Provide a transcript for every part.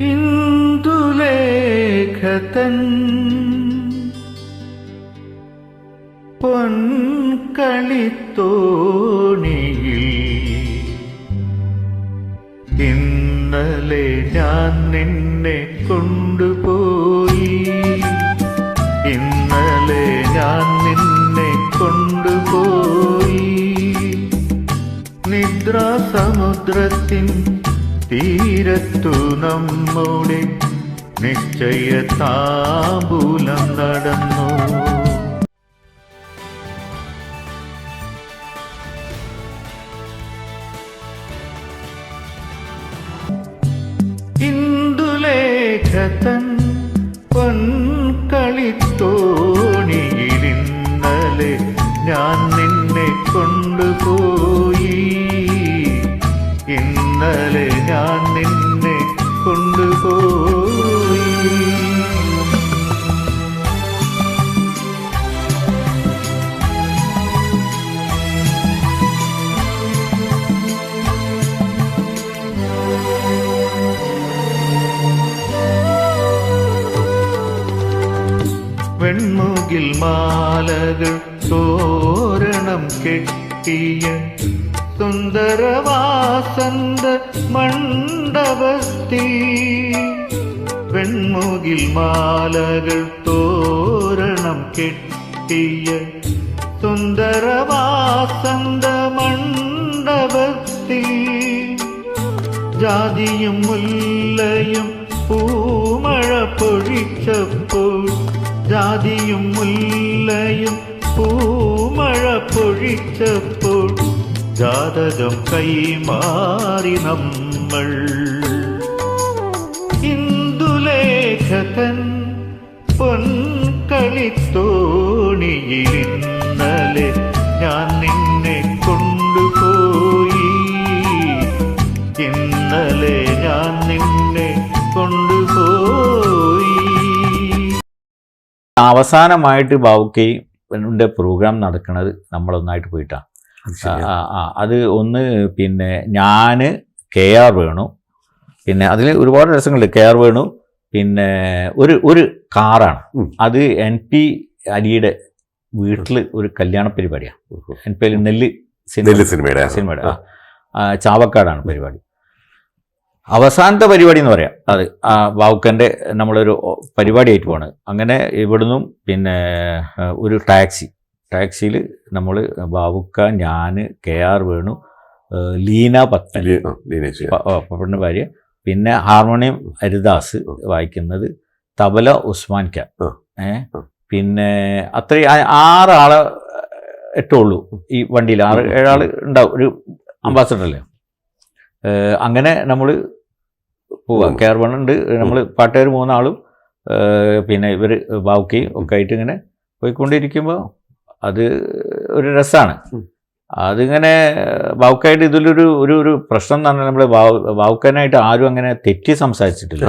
ഇന്ദുലേഖതൻ പൊൻകളിത്തോണിയിൽ ഇന്നലെ ഞാൻ നിന്നെ കൊണ്ടുപോയി. ഇന്നലെ ഞാൻ നിന്നെ കൊണ്ടുപോയി. നിദ്രാസമുദ്രത്തിൻ തീരത്തു നമ്മുടെ നിശ്ചയ താമ്പൂലം നടന്നു. ഇന്ദുലേഖതൻ പൊൻകളിത്തോണിയിലിന്നലെ മാലകൾ തോരണം കെട്ടിയ സുന്ദരവാസന്ത മണ്ഡപത്തി വെൺമുകിൽ മാലകൾ തോരണം കെട്ടിയ സുന്ദരവാസന്ത മണ്ഡപത്തി ജാതിയും മുല്ലയും പൂമഴ പൊഴിച്ചപ്പോൾ ജാതിയും മുല്ലയും പൂമഴ പൊഴിച്ചപ്പോൾ ജാതകം കൈമാറി നമ്മൾ ഇന്ദുലേഖകൻ പൊൻകളിത്തോണിയിലിന്നലെ ഞാൻ നിന്നെ കൊണ്ടുപോയി ഇന്നലെ ഞാൻ നിന്നെ കൊണ്ടുപോയി അവസാനമായിട്ട് ബാവുക്കി പ്രോഗ്രാം നടക്കുന്നത് നമ്മളൊന്നായിട്ട് പോയിട്ടാണ് അത് ഒന്ന് പിന്നെ ഞാൻ കെ ആർ വേണു. പിന്നെ അതിൽ ഒരുപാട് രസങ്ങളുണ്ട്. കെ ആർ വേണു പിന്നെ ഒരു ഒരു കാറാണ്. അത് എൻ പി അലിയുടെ വീട്ടിൽ ഒരു കല്യാണ പരിപാടിയാണ് എൻ പി അലി നെല്ല് നെല്ല് സിനിമയുടെ. സിനിമയുടെ. ചാവക്കാടാണ് പരിപാടി. അവസാനത്തെ പരിപാടി എന്ന് പറയാം. അത് ആ വാവുക്കന്റെ നമ്മളൊരു പരിപാടിയായിട്ട് പോണത് അങ്ങനെ ഇവിടുന്നും പിന്നെ ഒരു ടാക്സി. ടാക്സിയിൽ നമ്മൾ വാവുക്ക ഞാൻ കെ ആർ വേണു ലീന പത്തൻ. പപ്പടിന്റെ ഭാര്യ. പിന്നെ ഹാർമോണിയം ഹരിദാസ് വായിക്കുന്നത് തബല ഉസ്മാൻ ഖാൻ ഏഹ്. പിന്നെ അത്രയും ആ- ആറാളെ എട്ടുള്ളൂ ഈ വണ്ടിയിൽ. ആറ്. ഏഴാൾ ഉണ്ടാവും. ഒരു അംബാസഡറല്ലേ? അല്ലേ അങ്ങനെ നമ്മൾ പോവാം ആർ വൺ ഉണ്ട് നമ്മൾ പാട്ടുകാർ മൂന്നാളും പിന്നെ ഇവർ ബാക്കി ഒക്കെ ആയിട്ട് ഇങ്ങനെ പോയിക്കൊണ്ടിരിക്കുമ്പോൾ അത് ഒരു രസമാണ് അതിങ്ങനെ ബാവുക്കായിട്ട് ഇതിലൊരു ഒരു ഒരു പ്രശ്നം എന്ന് പറഞ്ഞാൽ നമ്മൾ ബാവുക്കാനായിട്ട് ആരും അങ്ങനെ തെറ്റി സംസാരിച്ചിട്ടില്ല.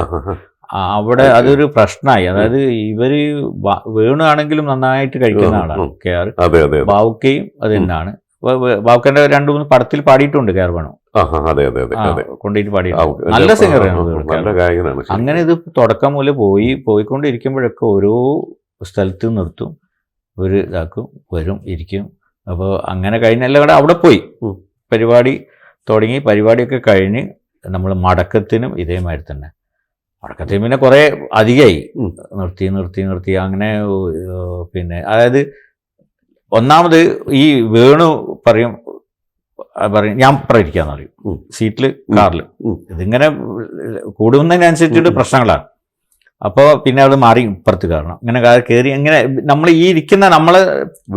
അവിടെ അതൊരു പ്രശ്നമായി അതായത് ഇവർ വേണുകയാണെങ്കിലും വേണുവാണെങ്കിലും നന്നായിട്ട് കഴിക്കുന്ന ആളാണ്. കെ ആർ ബാവുക്കയും അത് തന്നെയാണ് ബാവുക്കന്റെ രണ്ട് മൂന്ന് പടത്തിൽ പാടിയിട്ടുണ്ട് കെ ആർ വേണു അതെ അതെ അതെ പാടിയിട്ടുണ്ട്. നല്ല സിംഗറാണ് നല്ല ഗായകനാണ് അങ്ങനെ ഇത് തുടക്കം മുതൽ പോയി പോയിക്കൊണ്ടിരിക്കുമ്പോഴൊക്കെ ഓരോ സ്ഥലത്ത് നിർത്തും. ഒരു ഇതാക്കും വരും ഇരിക്കും. അപ്പോൾ അങ്ങനെ കഴിഞ്ഞെല്ലാം കൂടെ അവിടെ പോയി. പരിപാടി തുടങ്ങി പരിപാടിയൊക്കെ കഴിഞ്ഞ് നമ്മൾ മടക്കത്തിനും ഇതേമാതിരി തന്നെ. മടക്കത്തിന് പിന്നെ കുറേ അധികമായി. നിർത്തി നിർത്തി നിർത്തി. അങ്ങനെ പിന്നെ അതായത് ഒന്നാമത് ഈ വേണു പറയും പറയും ഞാൻ ഇപ്പുറം ഇരിക്കാന്ന് പറയും. സീറ്റിൽ കാറിൽ. ഇതിങ്ങനെ കൂടുന്നതിനനുസരിച്ചിട്ട്. പ്രശ്നങ്ങളാണ് അപ്പോൾ പിന്നെ അത് മാറി ഇപ്പുറത്ത് കയറണം ഇങ്ങനെ കയറി ഇങ്ങനെ നമ്മൾ ഈ ഇരിക്കുന്ന നമ്മൾ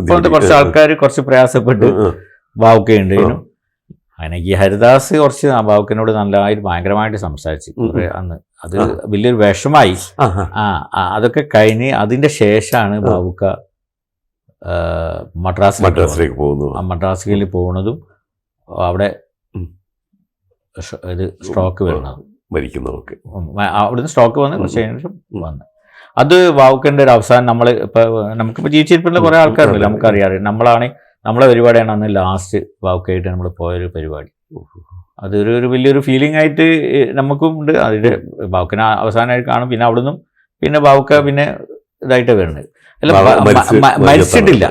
ഇപ്പോഴത്തെ കുറച്ച് ആൾക്കാർ കുറച്ച് പ്രയാസപ്പെട്ട് ബാവുക്കുണ്ട് അങ്ങനെ ഈ ഹരിദാസ് കുറച്ച് ബാവുക്കിനോട് നല്ലതായിട്ട് ഭയങ്കരമായിട്ട് സംസാരിച്ച് അന്ന് അത്. വലിയൊരു വിഷമായി ആ, അതൊക്കെ കഴിഞ്ഞ് അതിന്റെ ശേഷമാണ്. ബാവുക്ക മദ്രാസ് മദ്രാസിലേക്ക് പോകുന്നത്. മദ്രാസിലേക്ക് പോകുന്നതും അവിടെ. ഇത് സ്ട്രോക്ക് വരുന്നത് മരിക്കുന്നവർക്ക് അവിടുന്ന് സ്ട്രോക്ക് വന്ന് കുറച്ച്. കഴിഞ്ഞിട്ട് വന്ന്. അത് വാവുക്കേണ്ട ഒരു അവസാനം നമ്മൾ ഇപ്പം നമുക്കിപ്പോൾ ജീവിച്ചിരിപ്പുള്ള കുറേ ആൾക്കാരുണ്ട്. ആൾക്കാരുണ്ടല്ലോ. നമുക്കറിയാം. നമ്മളാണ് നമ്മളെ പരിപാടിയാണ് അന്ന് ലാസ്റ്റ് വാവുക്കായിട്ട് നമ്മൾ പോയൊരു പരിപാടി. അതൊരു ഒരു വലിയൊരു ഫീലിംഗ് ആയിട്ട് നമുക്കും ഉണ്ട്. അതിന്റെ ബാവുക്കനെ അവസാനമായിട്ട് കാണും. പിന്നെ അവിടുന്ന് പിന്നെ ബാവുക്ക പിന്നെ ഇതായിട്ട് വരുന്നത്. അല്ല മരിച്ചിട്ടില്ല.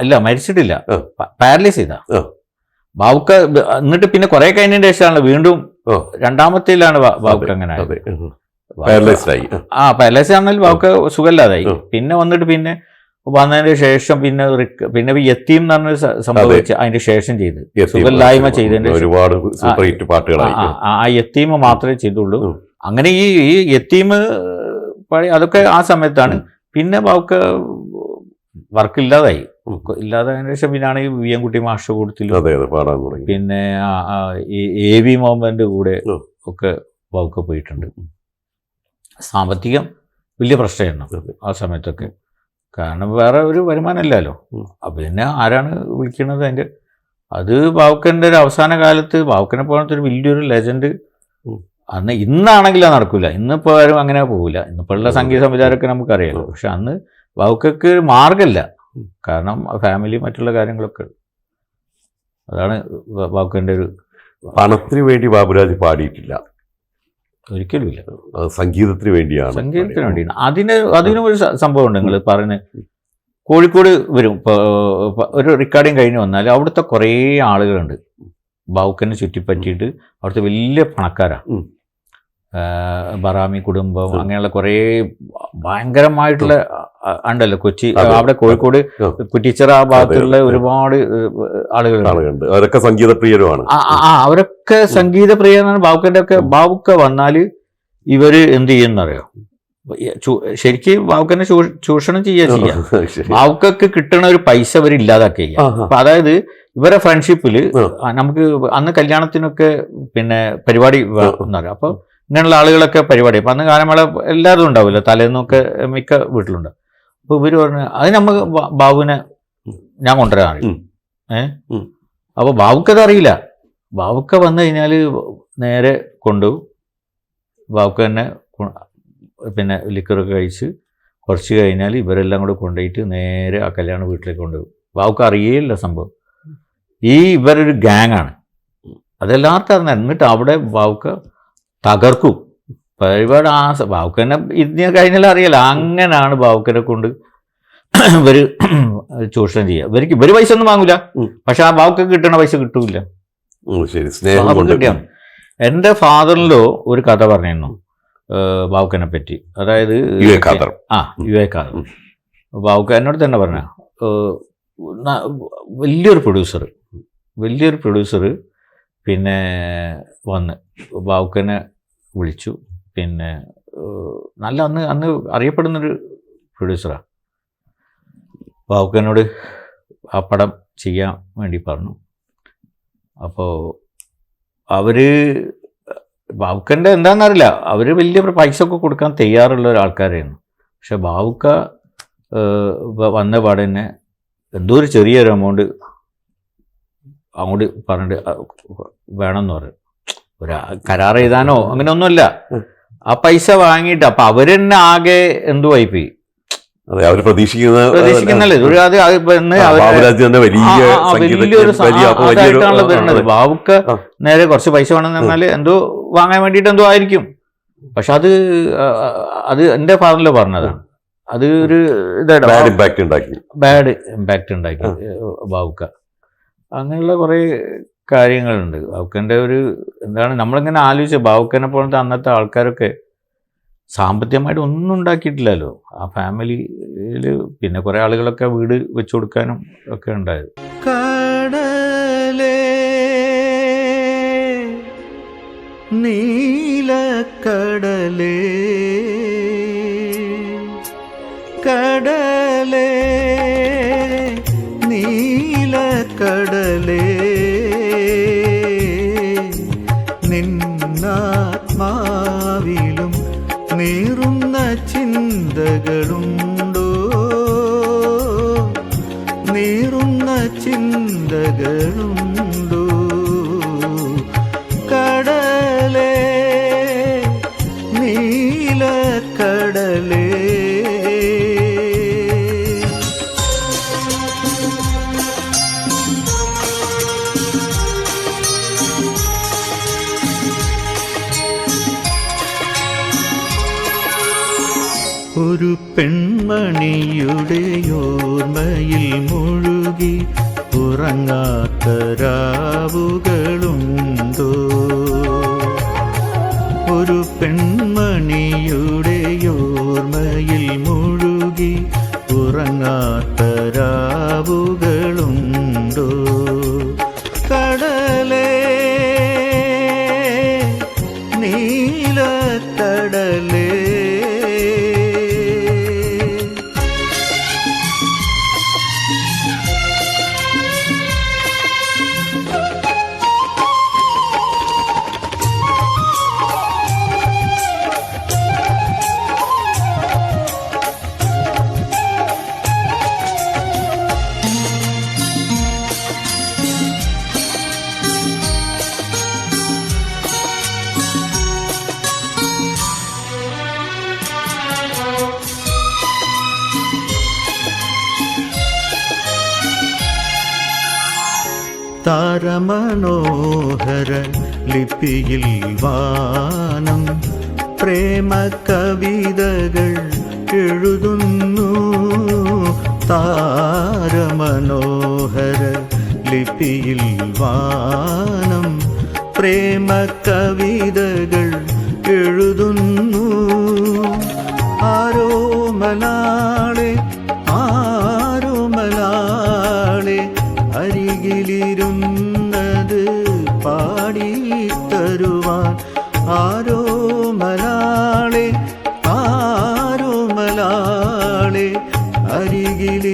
ഇല്ല മരിച്ചിട്ടില്ല. പാരലൈസ് ചെയ്താ. ബാവുക്ക എന്നിട്ട് പിന്നെ കുറെ കഴിഞ്ഞതിന് ശേഷമാണ് വീണ്ടും. രണ്ടാമത്തേലാണ് ബാവുക്ക അങ്ങനെ ആ. പാരലൈസ് ആണെങ്കിൽ ബാവുക്ക സുഖമില്ലാതായി. പിന്നെ വന്നിട്ട് പിന്നെ വന്നതിന് ശേഷം പിന്നെ പിന്നെ ഈ യത്തീം എന്ന് പറഞ്ഞ സംഭവിച്ച് അതിന്റെ ശേഷം ചെയ്ത്. സുഖമില്ലായ്മ ചെയ്തതിന്റെ ഒരുപാട് സൂപ്പർ ഹിറ്റ് പാട്ടുകളായി. ആ, ആ മാത്രമേ ചെയ്തുള്ളൂ. അങ്ങനെ ഈ ഈ യത്തീമ് അതൊക്കെ ആ സമയത്താണ് പിന്നെ ബാവുക്ക വർക്ക് ഇല്ലാതായി ഉം. ഇല്ലാതായതിനു ശേഷം പിന്നാണ് ഈ വി എം കുട്ടി മാഷ കൂട്ടത്തിലും അതെ അതെ പാടാൻ തുടങ്ങി. പിന്നെ എ വി മോമെന്റ് കൂടെ ഒക്കെ വകുപ്പ് പോയിട്ടുണ്ട്. സാമ്പത്തികം വലിയ പ്രശ്നമായിരുന്നു ആ സമയത്തൊക്കെ. കാരണം വേറെ ഒരു വരുമാനമില്ലല്ലോ അപ്പം പിന്നെ ആരാണ് വിളിക്കുന്നത് അതിന്റെ? അത് ബാവുക്കന്റെ ഒരു അവസാന കാലത്ത് ബാവുക്കനെ പോലത്തെ ഒരു വലിയൊരു ലെജൻഡ്. അന്ന് ഇന്നാണെങ്കിൽ അത് നടക്കില്ല ഇന്നിപ്പോ ആരും അങ്ങനെ പോകില്ല ഇന്നിപ്പോഴുള്ള സംഗീത സംവിധാനമൊക്കെ നമുക്കറിയാമല്ലോ പക്ഷെ അന്ന് ബാവുക്കക്ക് ഒരു മാർഗമില്ല. കാരണം ഫാമിലി മറ്റുള്ള കാര്യങ്ങളൊക്കെ. അതാണ് ബാബുവിന്റെ ഒരു പണത്തിന് വേണ്ടി ബാബുരാജ് പാടിയിട്ടില്ല. ഒരിക്കലും ഇല്ല അത് സംഗീതത്തിന് വേണ്ടിയാണ് സംഗീതത്തിന് വേണ്ടിയാണ്. അതിന് അതിനും ഒരു സംഭവം ഉണ്ട്. നിങ്ങൾ പറയുന്നത് കോഴിക്കോട് വരും. ഒരു റെക്കോർഡിങ് കഴിഞ്ഞ് വന്നാൽ അവിടുത്തെ കുറേ ആളുകളുണ്ട്. ബാവുക്കനെ ചുറ്റിപ്പറ്റിയിട്ട് അവിടുത്തെ വലിയ പണക്കാരാണ്. ബറാമി കുടുംബം അങ്ങനെയുള്ള കുറേ ഭയങ്കരമായിട്ടുള്ള ഉണ്ടല്ലോ കൊച്ചി. അവിടെ കോഴിക്കോട്. കുറ്റിച്ചിറ ആ ഭാഗത്തുള്ള ഒരുപാട് ആളുകൾ ആളുകളുണ്ട്. അവരൊക്കെ ആ, ആ, അവരൊക്കെ സംഗീത പ്രിയനാണ് ബാബുക്കന്റെ ഒക്കെ ബാബുക്ക വന്നാൽ ഇവർ എന്ത് ചെയ്യുന്നറിയോ? ശരിക്കും ബാബുക്കനെ ചൂഷണം ചെയ്യാ ചെയ്യാം. ബാബുക്കൊക്കെ കിട്ടണ ഒരു പൈസ ഇവർ ഇല്ലാതാക്കുക ചെയ്യാം ആ, ആ. അപ്പൊ അതായത് ഇവരെ ഫ്രണ്ട്ഷിപ്പിൽ നമുക്ക് അന്ന് കല്യാണത്തിനൊക്കെ പിന്നെ പരിപാടി അപ്പൊ ഇങ്ങനെയുള്ള ആളുകളൊക്കെ പരിപാടി. അപ്പം അന്ന് ഗാനമേള എല്ലാവരും ഉണ്ടാവില്ല? തലേന്നൊക്കെ മിക്ക വീട്ടിലുണ്ട്. അപ്പോൾ ഇവർ പറഞ്ഞു അത് നമുക്ക് ബാബുവിനെ ഞാൻ കൊണ്ടുവരാൻ ഏഹ് ഉം. ബാബുക്കത് അറിയില്ല. ബാബുക്ക വന്നു കഴിഞ്ഞാൽ നേരെ കൊണ്ടു ബാബുക്ക തന്നെ പിന്നെ ലിക്കറൊക്കെ കഴിച്ച് കുറച്ച് കഴിഞ്ഞാൽ ഇവരെല്ലാം കൂടെ കൊണ്ടുപോയിട്ട് നേരെ ആ കല്യാണ വീട്ടിലേക്ക് കൊണ്ടുപോകും. ബാബുക്ക അറിയേയില്ല സംഭവം. ഈ ഇവരൊരു ഗ്യാങ്ങാണ് ആണ്. അതെല്ലാവർക്കും അറിഞ്ഞ. എന്നിട്ട് അവിടെ ബാബുക്ക തകർക്കും. പരിപാടി ആ ബാവുക്കനെ ഇതിനെ കഴിഞ്ഞാൽ അറിയില്ല. അങ്ങനെയാണ് ബാബുക്കനെ കൊണ്ട് ഇവർ ചൂഷണം ചെയ്യുക. ഇവർക്ക് ഇവർ പൈസ ഒന്നും വാങ്ങൂല. പക്ഷെ ആ ബാബുക്ക് കിട്ടണ പൈസ കിട്ടൂല എന്റെ ഫാദറിലോ ഒരു കഥ പറഞ്ഞിരുന്നു ബാവുക്കനെ പറ്റി. അതായത് ആ യു എ ഖാദർ. ബാവുക്ക എന്നോട് തന്നെ പറഞ്ഞ വലിയൊരു പ്രൊഡ്യൂസർ വലിയൊരു പ്രൊഡ്യൂസർ പിന്നെ വന്ന്. ബാബുക്കനെ വിളിച്ചു. പിന്നെ നല്ല അന്ന് അന്ന് അറിയപ്പെടുന്നൊരു പ്രൊഡ്യൂസറാണ് ബാബുക്കനോട് ആ പടം ചെയ്യാൻ വേണ്ടി പറഞ്ഞു. അപ്പോൾ അവർ ബാബുക്കന്റെ എന്താണെന്നറിയില്ല അവർ വലിയ പൈസ ഒക്കെ കൊടുക്കാൻ തയ്യാറുള്ള ഒരാൾക്കാരായിരുന്നു. പക്ഷെ വ- വന്ന പാടെ തന്നെ എന്തോ ഒരു ചെറിയൊരു എമൗണ്ട് അങ്ങോട്ട് പറഞ്ഞിട്ട് വേണമെന്ന് പറയും ഒരു കരാർ എഴുതാനോ അങ്ങനെ ഒന്നുമല്ല ആ പൈസ വാങ്ങിയിട്ട് അപ്പൊ അവർ തന്നെ ആകെ എന്തുവായി പോയി അവർ പ്രതീക്ഷിക്കുന്ന അവർ ആ, വലിയൊരു വരുന്നത്. ബാബുക്ക് നേരെ കുറച്ച് പൈസ വേണമെന്ന് പറഞ്ഞാൽ എന്തോ വാങ്ങാൻ വേണ്ടിട്ട് എന്തോ ആയിരിക്കും. പക്ഷെ അത് അത് എന്റെ ഫാദറിൽ പറഞ്ഞതാണ് അത് ഒരു ഇതാണ് ബാഡ് ഇമ്പാക്ട് ഉണ്ടാക്കി. ബാഡ് ഇമ്പാക്ട് ഉണ്ടാക്കി ബാബുക്ക. അങ്ങനെയുള്ള കുറേ കാര്യങ്ങളുണ്ട്. ബാവുക്കന്റെ ഒരു എന്താണ് നമ്മളിങ്ങനെ ആലോചിച്ച ബാവുക്കനെ പോലത്തെ അന്നത്തെ ആൾക്കാരൊക്കെ സാമ്പത്തികമായിട്ട് ഒന്നും ഉണ്ടാക്കിയിട്ടില്ലല്ലോ. ആ ഫാമിലിയിൽ പിന്നെ കുറേ ആളുകളൊക്കെ വീട് വെച്ചു കൊടുക്കാനും ഒക്കെ ഉണ്ടായത്. കടലേ നീലക്കടലേ കടലേ നിന്നാത്മാവിലും നീറുന്ന ചിന്തകളുണ്ടോ? നീറുന്ന ചിന്തകളുണ്ടോ? ഒരു പെൺമണിയുടെ മുഴുകി ഉറങ്ങാത്ത രാവുകളുണ്ടോ? ഒരു പെൺമണിയുടെ മുഴുകി ഉറങ്ങാത്ത രാവുകളുണ്ടോ താരമനോഹര ലിപിയിൽ വാനം പ്രേമ കവിതകൾ എഴുതുന്നു. താരമനോഹര ലിപിയിൽ വാനം പ്രേമ കവിതകൾ എഴുതുന്നു. ആരോ മലാളെ ആരോ മലാളെ ആരോ മലാളെ അരികിലിരുന്നത്